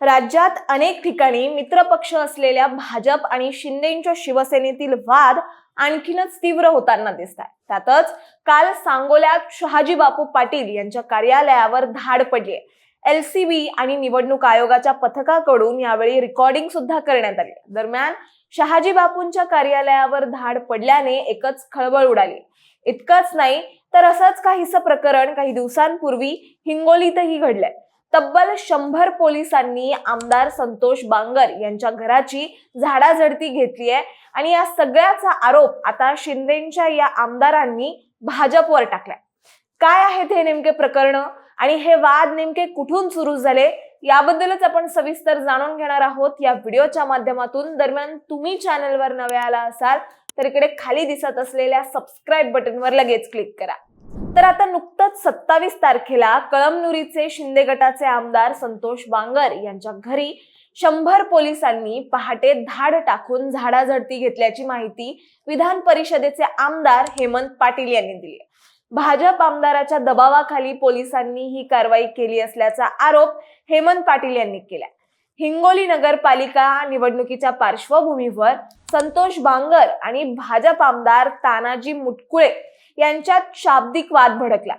राज्यात अनेक ठिकाणी मित्रपक्ष असलेल्या भाजप आणि शिंदेच्या शिवसेनेतील वाद आणखीनच तीव्र होताना दिसत आहे त्यातच काल सांगोल्यात शहाजी बापू पाटील यांच्या कार्यालयावर धाड पडली एलसीबी आणि निवडणूक आयोगाच्या पथकाकडून यावेळी रेकॉर्डिंग सुद्धा करण्यात आली दरम्यान शहाजी बापूंच्या कार्यालयावर धाड पडल्याने एकच खळबळ उडाली. इतकंच नाही तर असंच काहीसं प्रकरण काही दिवसांपूर्वी हिंगोलीतही घडलंय. तब्बल शंभर पोलिसांनी आमदार संतोष बांगर यांच्या घराची झाडाझडती घेतली आहे. आणि या सगळ्याचा आरोप आता शिंदेच्या या आमदारांनी भाजपवर टाकलाय. काय आहेत हे नेमके प्रकरण? आणि हे वाद नेमके कुठून सुरू झाले? याबद्दलच आपण सविस्तर जाणून घेणार आहोत. या व्हिडिओच्या माध्यमातून दरम्यान तुम्ही चॅनलवर नवे आला असाल तर इकडे खाली दिसत असलेल्या सबस्क्राईब बटनवर लगेच क्लिक करा. तर आता नुकतंच सत्तावीस तारखेला कळमनुरीचे शिंदे गटाचे आमदार संतोष बांगर यांच्या घरी शंभर पोलिसांनी पहाटे धाड टाकून झाडाझडती घेतल्याची माहिती विधान परिषदेचे आमदार हेमंत पाटील यांनी दिली. भाजप आमदाराच्या दबावाखाली पोलिसांनी ही कारवाई केली असल्याचा आरोप हेमंत पाटील यांनी केला. हिंगोली नगरपालिका निवडणुकीच्या पार्श्वभूमीवर संतोष बांगर आणि भाजप आमदार तानाजी मुटकुळे यांच्यात शाब्दिक वाद भडकला.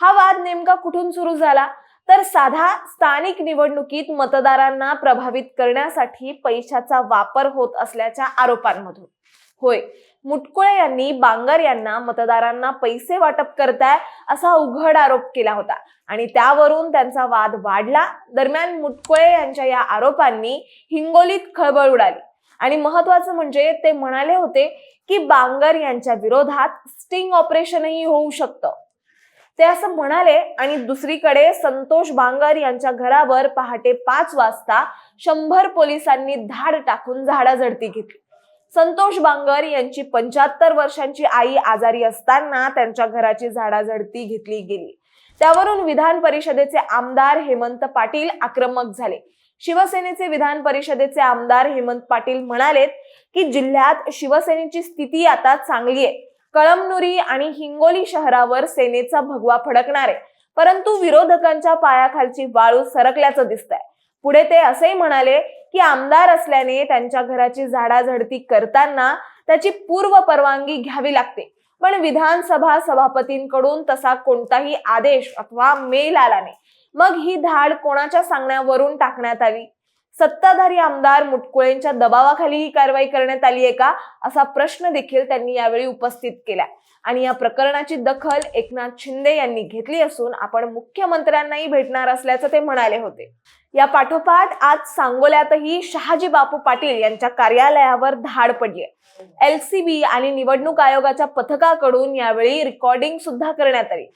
हा वाद नेमका कुठून सुरू झाला? तर साधा स्थानिक निवडणुकीत मतदारांना प्रभावित करण्यासाठी पैशाचा वापर होत असल्याच्या आरोपांमधून. होय मुटकुळे यांनी बांगर यांना मतदारांना पैसे वाटप करताय असा उघड आरोप केला होता आणि त्यावरून त्यांचा वाद वाढला. दरम्यान मुटकुळे यांच्या या आरोपांनी हिंगोलीत खळबळ उडाली. आणि महत्वाचं म्हणजे ते म्हणाले होते की बांगर यांच्या विरोधात स्टिंग ऑपरेशनही होऊ शकतं. ते असं म्हणाले आणि दुसरीकडे संतोष बांगर यांच्या घरावर पहाटे पाच वाजता शंभर पोलिसांनी धाड टाकून झाडाझडती घेतली. संतोष बांगर यांची पंच्याहत्तर वर्षांची आई आजारी असताना त्यांच्या घराची झाडाझडती घेतली गेली. त्यावरून विधान परिषदेचे आमदार हेमंत पाटील आक्रमक झाले. शिवसेनेचे विधान परिषदेचे आमदार हेमंत पाटील म्हणालेत की जिल्ह्यात शिवसेनेची स्थिती आता चांगली आहे. कळमनुरी आणि हिंगोली शहरावर सेनेचा भगवा फडकणार. आहे परंतु विरोधकांच्या पायाखालची वाळू सरकल्याचं दिसतंय. पुढे ते असेही म्हणाले की आमदार असल्याने त्यांच्या घराची झाडाझडती करताना त्याची पूर्व परवानगी घ्यावी लागते. पण विधानसभा सभापतींकडून तसा कोणताही आदेश अथवा मेल आला नाही. मग ही धाड कोणाच्या सांगण्यावरून टाकण्यात आली? सत्ताधारी आमदार मुटकुळेंच्या दबावाखाली ही कारवाई करण्यात आली आहे का? असा प्रश्न देखील त्यांनी यावेळी उपस्थित केला. आणि या प्रकरणाची दखल एकनाथ शिंदे यांनी घेतली असून आपण मुख्यमंत्र्यांनाही भेटणार असल्याचं ते म्हणाले होते. या पाठोपाठ आज सांगोल्यातही शहाजी बापू पाटील यांच्या कार्यालयावर धाड पडली एलसीबी आणि निवडणूक आयोगाच्या पथकाकडून यावेळी रेकॉर्डिंग सुद्धा करण्यात आली.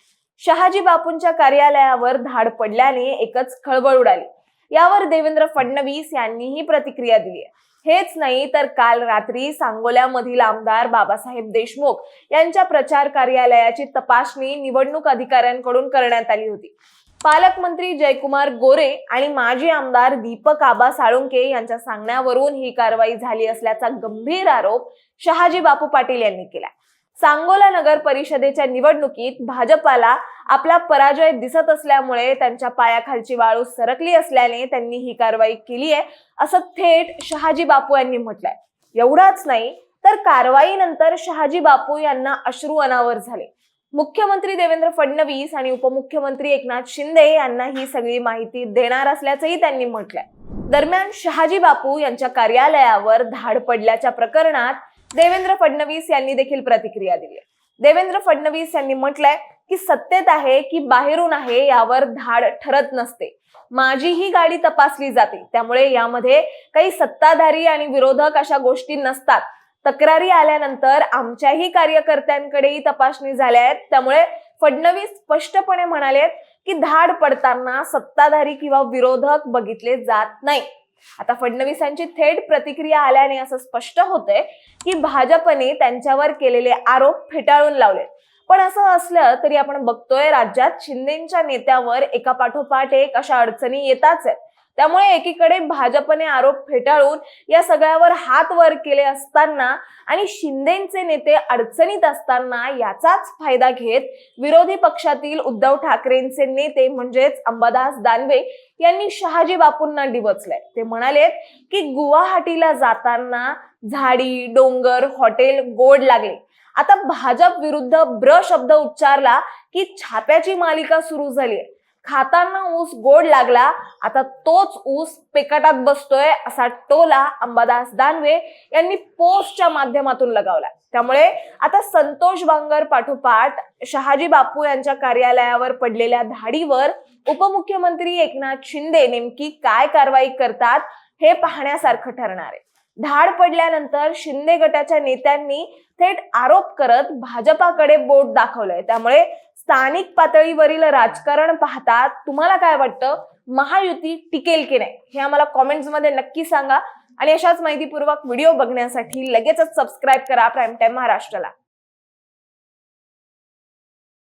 शहाजी बापूंच्या कार्यालयावर धाड पडल्याने एकच खळबळ उडाली. यावर देवेंद्र फडणवीस यांनीही प्रतिक्रिया दिली हेच नाही तर काल रात्री सांगोल्यामधील आमदार बाबासाहेब देशमुख यांच्या प्रचार कार्यालयाची तपासणी निवडणूक अधिकाऱ्यांकडून करण्यात आली होती. पालकमंत्री जयकुमार गोरे आणि माजी आमदार दीपक आबा साळुंके यांच्या सांगण्यावरून ही कारवाई झाली असल्याचा गंभीर आरोप शहाजी बापू पाटील यांनी केला सांगोला नगर परिषदेच्या निवडणुकीत भाजपाला आपला पराजय दिसत असल्यामुळे त्यांच्या पायाखालची वाळू सरकली असल्याने त्यांनी ही कारवाई केली आहे असं थेट शहाजी बापू यांनी म्हटलंय. एवढाच नाही तर कारवाईनंतर शहाजी बापू यांना अश्रू अनावर झाले. मुख्यमंत्री देवेंद्र फडणवीस आणि उपमुख्यमंत्री एकनाथ शिंदे यांना ही सगळी माहिती देणार असल्याचंही त्यांनी म्हटलंय. दरम्यान शहाजी बापू यांच्या कार्यालयावर धाड पडल्याच्या प्रकरणात देवेंद्र फडणवीस यांनी देखील प्रतिक्रिया दिली. देवेंद्र फडणवीस यांनी म्हटलंय की सत्तेत आहे की बाहेरून आहे यावर धाड ठरत नसते. माझी ही गाडी तपासली जाते. त्यामुळे यामध्ये काही सत्ताधारी आणि विरोधक अशा गोष्टी नसतात. तक्रारी आल्यानंतर आमच्याही कार्यकर्त्यांकडेही तपासणी झाल्या आहेत. त्यामुळे फडणवीस स्पष्टपणे म्हणालेत की धाड पडताना सत्ताधारी किंवा विरोधक बघितले जात नाही. आता फडणवीसांची थेट प्रतिक्रिया आल्याने असं स्पष्ट होतंय की भाजपने त्यांच्यावर केलेले आरोप फेटाळून लावले पण असं असलं तरी आपण बघतोय राज्यात शिंदेच्या नेत्यावर एका पाठोपाठ एक अशा अडचणी येताच आहेत. त्यामुळे एकीकडे भाजपने आरोप फेटाळून या सगळ्यावर हात वर केले असताना आणि शिंदेचे नेते अडचणीत असताना याचाच फायदा घेत विरोधी पक्षातील उद्धव ठाकरेंचे नेते म्हणजेच अंबादास दानवे यांनी शहाजी बापूंना डिवचलंय ते म्हणालेत की गुवाहाटीला जाताना झाडी डोंगर हॉटेल गोड लागले. आता भाजप विरुद्ध ब्र शब्द उच्चारला की छाप्याची मालिका सुरू झाली खाताना ऊस गोड लागला आता तोच ऊस पेकाटात बसतोय असा टोला अंबादास दानवे यांनी पोस्टच्या माध्यमातून लगावला. त्यामुळे आता संतोष बांगर पाठोपाठ शहाजी बापू यांच्या कार्यालयावर पडलेल्या धाडीवर उपमुख्यमंत्री एकनाथ शिंदे नेमकी काय कारवाई करतात हे पाहण्यासारखं ठरणार आहे. धाड पडल्यानंतर शिंदे गटाच्या नेत्यांनी थेट आरोप करत भाजपाकडे बोट दाखवलंय. त्यामुळे स्थानिक पातळीवरील राजकारण पाहता तुम्हाला काय वाटतं? महायुती टिकेल की नाही? हे आम्हाला कॉमेंट्समध्ये नक्की सांगा. आणि अशाच माहितीपूर्वक व्हिडिओ बघण्यासाठी लगेचच सबस्क्राईब करा प्राईम टाइम महाराष्ट्राला.